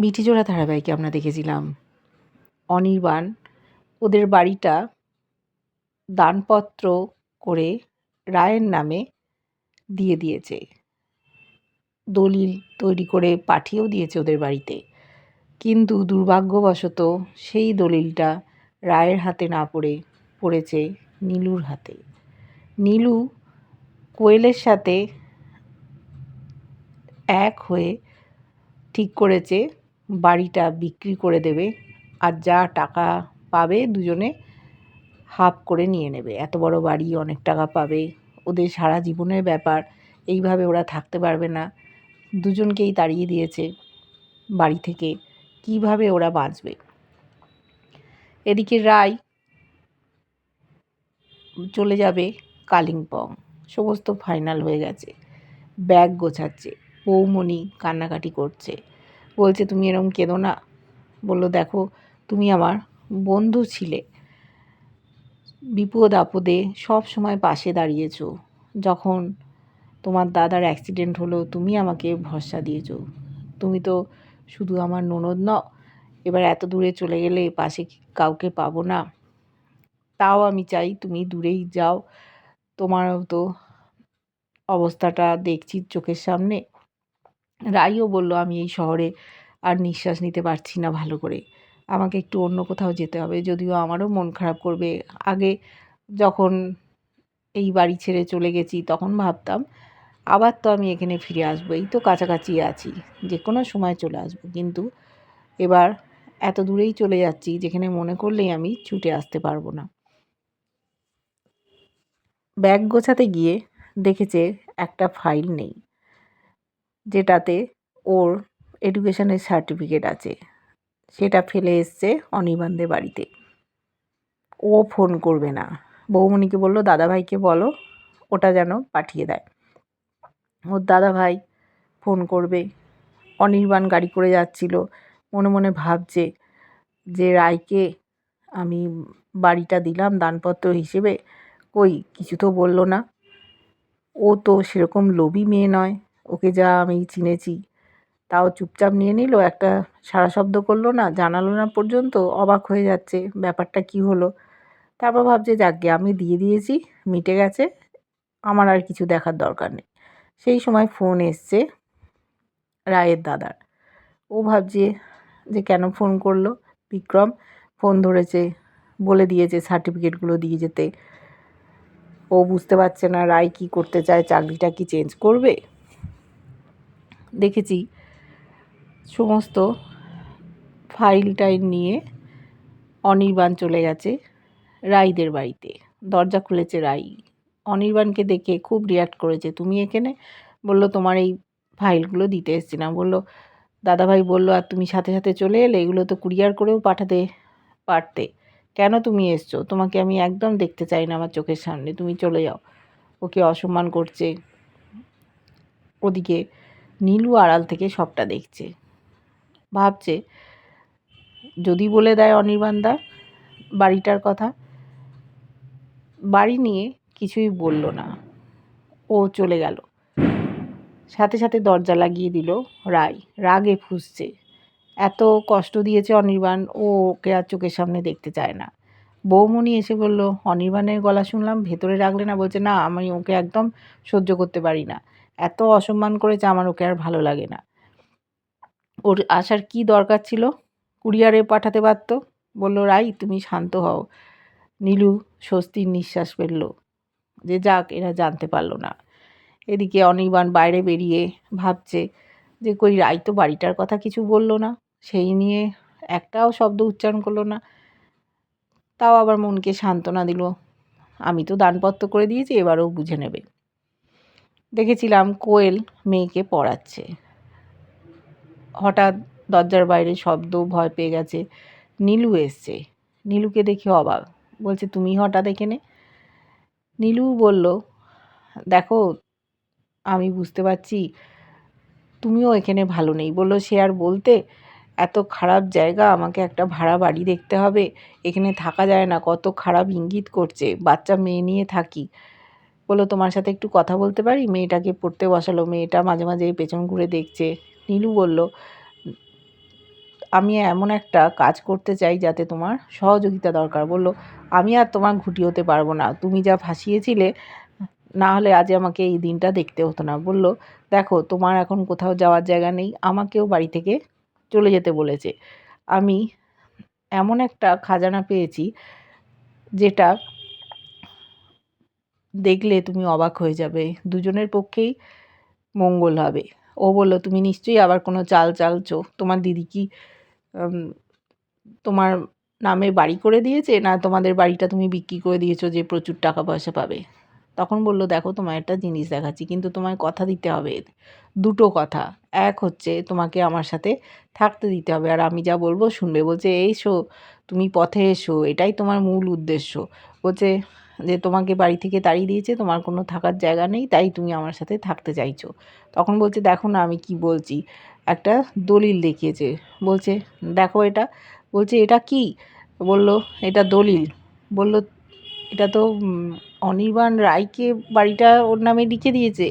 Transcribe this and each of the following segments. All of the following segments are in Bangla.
মিঠিজোড়া ধারাবাহিকে আমরা দেখেছিলাম। অনির্বাণ, ওদের বাড়িটা দানপত্র করে রায়ের নামে দিয়ে দিয়েছে। দলিল তৈরি করে পাঠিয়েও দিয়েছে ওদের বাড়িতে। কিন্তু দুর্ভাগ্যবশত সেই দলিলটা রায়ের হাতে না পড়ে পড়েছে নীলুর হাতে। নীলু কোয়েলের সাথে এক হয়ে ঠিক করেছে বাড়িটা বিক্রি করে দেবে আর যা টাকা পাবে দুজনে হাফ করে নিয়ে নেবে। এত বড় বাড়ি, অনেক টাকা পাবে। ওদের সারা জীবনের ব্যাপার, এইভাবে ওরা থাকতে পারবে না। দুজনকেই তাড়িয়ে দিয়েছে বাড়ি থেকে, কীভাবে ওরা বাঁচবে। এদিকে রায় চলে যাবে কালিম্পং। সমস্ত ফাইনাল হয়ে গেছে। ব্যাগ গোছাচ্ছে, বৌমণি কান্নাকাটি করছে। বলছে, তুমি এরম কেঁদো না। বলল, দেখো, তুমি আমার বন্ধু ছিলে। বিপদ আপদে সব সময় পাশে দাঁড়িয়েছো। যখন তোমার দাদার অ্যাক্সিডেন্ট হলো, তুমি আমাকে ভরসা দিয়েছ। তুমি তো শুধু আমার ননদ ন এবার এত দূরে চলে গেলে পাশে কাউকে পাবো না। তাও আমি চাই তুমি দূরেই যাও। তোমারও তো অবস্থাটা দেখছি চোখের সামনে। রাইও বলল, আমি এই শহরে আর নিঃশ্বাস নিতে পারছি না ভালো করে। আমাকে একটু অন্য কোথাও যেতে হবে। যদিও আমারও মন খারাপ করবে। আগে যখন এই বাড়ি ছেড়ে চলে গেছি তখন ভাবতাম, আবার তো আমি এখানে ফিরে আসব। এই তো কাছাকাছি আছি। যে কোনো সময় চলে আসব। কিন্তু এবার এত দূরেই চলে যাচ্ছি, যেখানে মনে করলেই আমি ছুটে আসতে পারব না। ব্যাগ গোছাতে গিয়ে দেখেছে একটা ফাইল নেই। যেটাতে ওর এডুকেশনের সার্টিফিকেট আছে। সেটা ফেলে এসছে অনির্বাণদের বাড়িতে। ও ফোন করবে না। বৌমণিকে বলল, দাদাভাইকে বলো, ওটা যেন পাঠিয়ে দেয়। ওর দাদাভাই ফোন করবে। অনির্বাণ গাড়ি করে যাচ্ছিল। মনে মনে ভাবছে যে, রায়কে আমি বাড়িটা দিলাম দানপত্র হিসেবে। কই, কিছু তো বলল না। ও তো সেরকম লোভী মেয়ে নয়। ওকে যা আমি চিনেছি। তাও চুপচাপ নিয়ে নিল, একটা সারা শব্দ করল না, জানালো না পর্যন্ত অবাক হয়ে যাচ্ছে ব্যাপারটা কি হলো। তারপর ভাবছে, যাকগে, আমি দিয়ে দিয়েছি, মিটে গেছে, আমার আর কিছু দেখার দরকার নেই। সেই সময় ফোন এসছে রায়ের দাদার। ও ভাবছে যে কেন ফোন করল? বিক্রম ফোন ধরেছে, বলে দিয়েছে সার্টিফিকেটগুলো দিয়ে যেতে। ও বুঝতে পারছে না রায় কী করতে চায়, চাকরিটা কি চেঞ্জ করবে? দেখেছি। সমস্ত ফাইল টাইল নিয়ে অনির্বাণ চলে গেছে রাইদের বাড়িতে। দরজা খুলেছে রাই। অনির্বাণকে দেখে খুব রিয়াক্ট করেছে, তুমি এখানে? বলল, তোমার এই ফাইলগুলো দিতে এসেছিলাম বলল, দাদাভাই বলল, আর তুমি সাথে সাথে চলে এলে এগুলো তো কুরিয়ার করেও পাঠাতে পারতে। কেন তুমি এসছো? তোমাকে আমি একদম দেখতে চাই না আমার চোখের সামনে। তুমি চলে যাও। ওকে অসম্মান করছে। ওদিকে নীলু আড়াল থেকে সবটা দেখছে। ভাবছে, যদি বলে দেয় অনির্বাণদা বাড়িটার কথা। বাড়ি নিয়ে কিছুই বলল না। ও চলে গেল। সাথে সাথে দরজা লাগিয়ে দিল রায়। রাগে ফুসছে। এত কষ্ট দিয়েছে অনির্বাণ, ও ওকে আর চোখের সামনে দেখতে চায় না। বৌমণি এসে বলল, অনির্বাণের গলা শুনলাম, ভেতরে রাখলে না? বলছে, না, আমি ওকে একদম সহ্য করতে পারি না। এত অসম্মান করেছে আমার ওকে আর ভালো লাগে না। ওর আসার কি দরকার ছিল? কুরিয়ারে পাঠাতে পারত? বলল, রাই, তুমি শান্ত হও। নীলু স্বস্তির নিঃশ্বাস ফেলল যে, যাক, এরা জানতে পারল না। এদিকে অনির্বাণ বাইরে বেরিয়ে ভাবছে যে, কই, রাই তো বাড়িটার কথা কিছু বলল না। সেই নিয়ে একটাও শব্দ উচ্চারণ করল না। তাও আবার মনকে সান্ত্বনা দিল, আমি তো দানপত্র করে দিয়েছি, এবারও বুঝে নেবে। দেখেছিলাম কোয়েল মেয়েকে পড়াচ্ছে। হঠাৎ দরজার বাইরে শব্দ, ভয় পেয়ে গেছে। নীলু এসছে। নীলুকে দেখে অবাক। বলছে, তুমি হঠাৎ এখানে? নীলু বলল, দেখো, আমি বুঝতে পারছি, তুমিও এখানে ভালো নেই। বলল, সে আর বলতে, এত খারাপ জায়গা, আমাকে একটা ভাড়া বাড়ি দেখতে হবে। এখানে থাকা যায় না, কত খারাপ ইঙ্গিত করছে। বাচ্চা মেয়ে নিয়ে থাকি। বলল, তোমার সাথে একটু কথা বলতে পারি? মেয়েটাকে পড়তে বসালো। মেয়েটা মাঝে মাঝে পেছন ঘুরে দেখছে। নীলু বলল, আমি এমন একটা কাজ করতে চাই যাতে তোমার সহযোগিতা দরকার। বলল, আমি আর তোমার ঘুটি হতে পারব না। তুমি যা ফাঁসিয়েছিলে না হলে আজ আমাকে এই দিনটা দেখতে হতো না। বলল, দেখো, তোমার এখন কোথাও যাওয়ার জায়গা নেই। আমাকেও বাড়ি থেকে চলে যেতে বলেছে। আমি এমন একটা খাজানা পেয়েছি যেটা দেখলে তুমি অবাক হয়ে যাবে। দুজনের পক্ষেই মঙ্গল হবে। ও বলল, তুমি নিশ্চয়ই আবার কোনো চাল চালছো? তোমার দিদি কি তোমার নামে বাড়ি করে দিয়েছে না তোমাদের বাড়িটা তুমি বিক্রি করে দিয়েছ যে প্রচুর টাকা পয়সা পাবে? তখন বলল, দেখো তোমার একটা জিনিস দেখাচ্ছি, কিন্তু তোমায় কথা দিতে হবে। দুটো কথা। এক হচ্ছে, তোমাকে আমার সাথে থাকতে দিতে হবে। আর আমি যা বলব শুনবে। বলছে, এসো, তুমি পথে এসো। এটাই তোমার মূল উদ্দেশ্য। বলছে যে তোমাকে বাড়ি থেকে তাড়িয়ে দিয়েছে, তোমার কোনো থাকার জায়গা নেই, তাই তুমি আমার সাথে থাকতে চাইছো। তখন বলছে, দেখো না, আমি কি বলছি। একটা দলিল দেখিয়েছে। বলছে, দেখো এটা। বলছে, এটা কি? বলল, এটা দলিল। বলল, এটা তো অনির্বাণ রায়কে বাড়িটা ওর নামে লিখে দিয়েছে।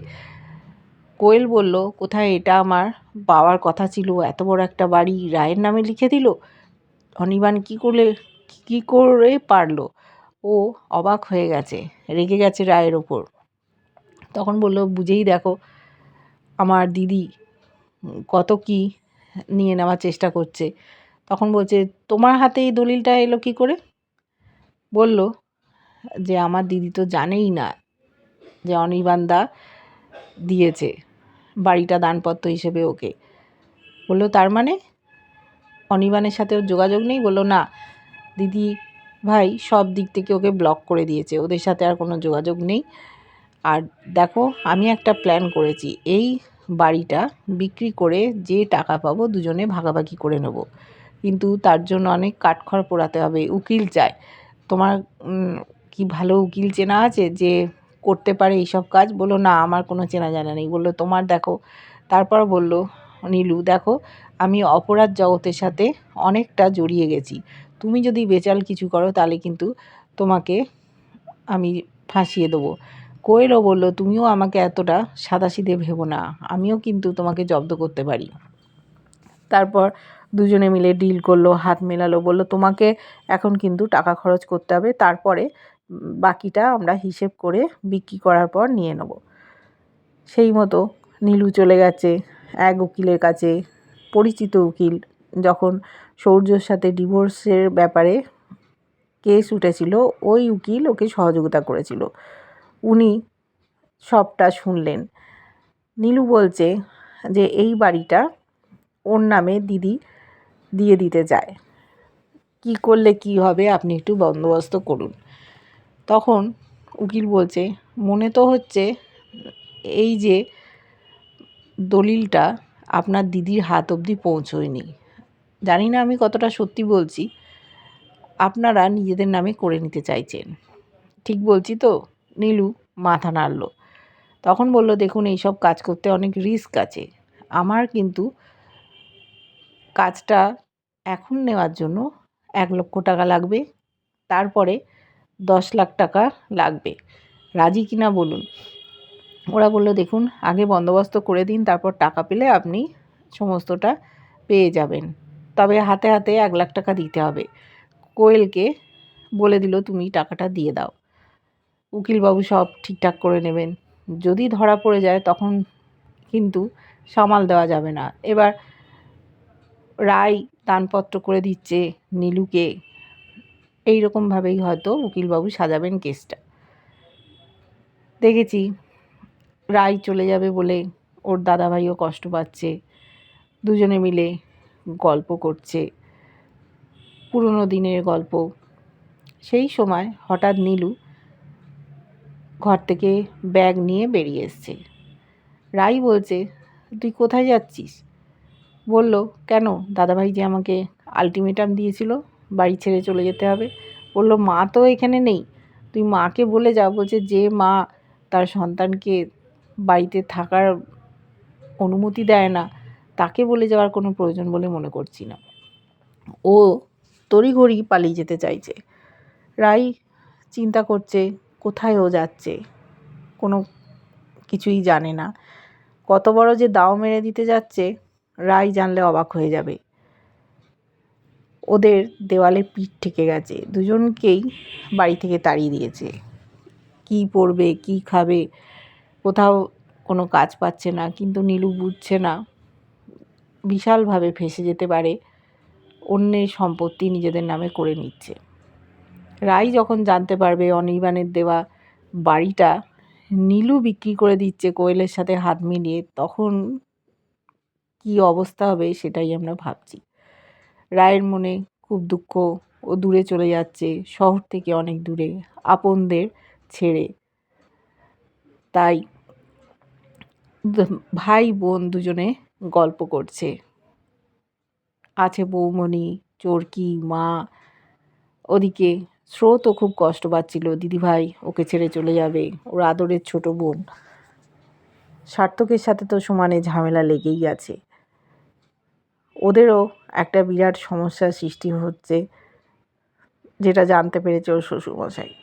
কোয়েল বলল, কোথায় এটা আমার বাবার কথা ছিল? এত বড় একটা বাড়ি রায়ের নামে লিখে দিল? অনির্বাণ কী করলে, কী করে পারল? ও অবাক হয়ে গেছে, রেগে গেছে রায়ের ওপর। তখন বলল, বুঝেই দেখো, আমার দিদি কত কি নিয়ে নেওয়ার চেষ্টা করছে। তখন বলছে, তোমার হাতে এই দলিলটা এলো কি করে? বলল যে, আমার দিদি তো জানেই না যে অনির্বাণদা দিয়েছে বাড়িটা দানপত্র হিসেবে ওকে। বলল, তার মানে? অনির্বাণের সাথে ওর যোগাযোগ নেই? বলল, না, দিদি ভাই, সব দিক থেকে ওকে ব্লক করে দিয়েছে। ওদের সাথে আর কোনো যোগাযোগ নেই। আর দেখো, আমি একটা প্ল্যান করেছি। এই বাড়িটা বিক্রি করে যে টাকা পাবো, দুজনে ভাগাভাগি করে নেব। কিন্তু তার জন্য অনেক কাঠখড় পোড়াতে হবে, উকিল চাই। তোমার কি ভালো উকিল চেনা আছে যে করতে পারে এইসব কাজ? বলল, না, আমার কোনো চেনা জানা নেই। বলল, তোমার দেখো। তারপর বলল, নীলু, দেখো, আমি অপরাধ জগতের সাথে অনেকটা জড়িয়ে গেছি। তুমি যদি বেচাল কিছু করো, তাহলে কিন্তু তোমাকে আমি ফাঁসিয়ে দেবো। কোয়েলও বলল, তুমিও আমাকে এতটা সাদাসিধে ভেবো না, আমিও কিন্তু তোমাকে জব্দ করতে পারি। তারপর দুজনে মিলে ডিল করল, হাত মেলালো, বলল, তোমাকে এখন কিন্তু টাকা খরচ করতে হবে, তারপরে বাকিটা আমরা হিসেব করে বিক্রি করার পর নিয়ে নেব। সেই মতো নীলু চলে গেছে, এক উকিলের কাছে, পরিচিত উকিল। যখন সৌর্যর সাথে ডিভোর্সের ব্যাপারে কেস উঠেছিল, ওই উকিল ওকে সহযোগিতা করেছিল। উনি সবটা শুনলেন। নীলু বলছে যে, এই বাড়িটা ওর নামে দিদি দিয়ে দিতে চায় কি করলে কি হবে আপনি একটু বন্দোবস্ত করুন। তখন উকিল বলছে, মনে তো হচ্ছে এই যে দলিলটা আপনার দিদির হাত অবধি পৌঁছোয়নি। জানি না আমি কতটা সত্যি বলছি, আপনারা নিজেদের নামে করে নিতে চাইছেন। ঠিক বলছি তো? নীলু মাথা নাড়ল। তখন বলল, দেখুন, এইসব কাজ করতে অনেক রিস্ক আছে। আমার কিন্তু কাজটা এখন নেওয়ার জন্য এক লক্ষ টাকা লাগবে, তারপরে দশ লাখ টাকা লাগবে। রাজি কিনা বলুন? ওরা বলল, দেখুন, আগে বন্দোবস্ত করে দিন, তারপর টাকা পেলে আপনি সমস্তটা পেয়ে যাবেন। তবে হাতে হাতে এক লাখ টাকা দিতে হবে। কোয়েলকে বলে দিল, তুমি টাকাটা দিয়ে দাও। উকিলবাবু সব ঠিকঠাক করে নেবেন। যদি ধরা পড়ে যায়, তখন কিন্তু সামাল দেওয়া যাবে না। এবার রায় দানপত্র করে দিচ্ছে নীলুকে। এই রকমভাবেই হয়তো উকিলবাবু সাজাবেন কেসটা। দেখেছি, রায় চলে যাবে বলে ওর দাদাভাইও কষ্ট পাচ্ছে। দুজনে মিলে গল্প করছে, পুরনো দিনের গল্প। সেই সময় হঠাৎ নীলু ঘর থেকে ব্যাগ নিয়ে বেরিয়ে এসছে। রাই বলছে, তুই কোথায় যাচ্ছিস? বলল, কেন? দাদাভাই যে আমাকে আলটিমেটাম দিয়েছিল, বাড়ি ছেড়ে চলে যেতে হবে। বলল, মা তো এখানে নেই। তুই মাকে বলে যা, বলছে যে মা তার সন্তানকে বাড়িতে থাকার অনুমতি দেয় না। তাকে বলে যাওয়ার কোনো প্রয়োজন বলে মনে করছি না। ও তড়িঘড়ি পালিয়ে যেতে চাইছে। রাই চিন্তা করছে, কোথায় ও যাচ্ছে? কোনো কিছুই জানে না। কত বড় যে দাও মেরে দিতে যাচ্ছে, রাই জানলে অবাক হয়ে যাবে। ওদের দেওয়ালে পিঠ ঠেকে গেছে। দুজনকেই বাড়ি থেকে তাড়িয়ে দিয়েছে। কি পড়বে কি খাবে, কোথাও কোনো কাজ পাচ্ছে না, কিন্তু নীলু বুঝছে না। বিশালভাবে ফেঁসে যেতে পারে, অন্যের সম্পত্তি নিজেদের নামে করে নিচ্ছে। রাই যখন জানতে পারবে অনির্বাণের দেওয়া বাড়িটা নীলু বিক্রি করে দিচ্ছে কোয়েলের সাথে হাত মিলিয়ে, তখন কি অবস্থা হবে সেটাই আমরা ভাবছি। রায়ের মনে খুব দুঃখ ও দূরে চলে যাচ্ছে, শহর থেকে অনেক দূরে, আপনদের ছেড়ে। তাই ভাই বোন দুজনে গল্প করছে। আছে বৌমণি, চরকি, মা। ওদিকে স্রোতও খুব কষ্ট পাচ্ছিল, দিদিভাই ওকে ছেড়ে চলে যাবে, ওর আদরের ছোট বোন। সার্থকের সাথে তো সমানে ঝামেলা লেগেই আছে। ওদেরও একটা বিরাট সমস্যার সৃষ্টি হচ্ছে, যেটা জানতে পেরেছে ওর শ্বশুরমশাই।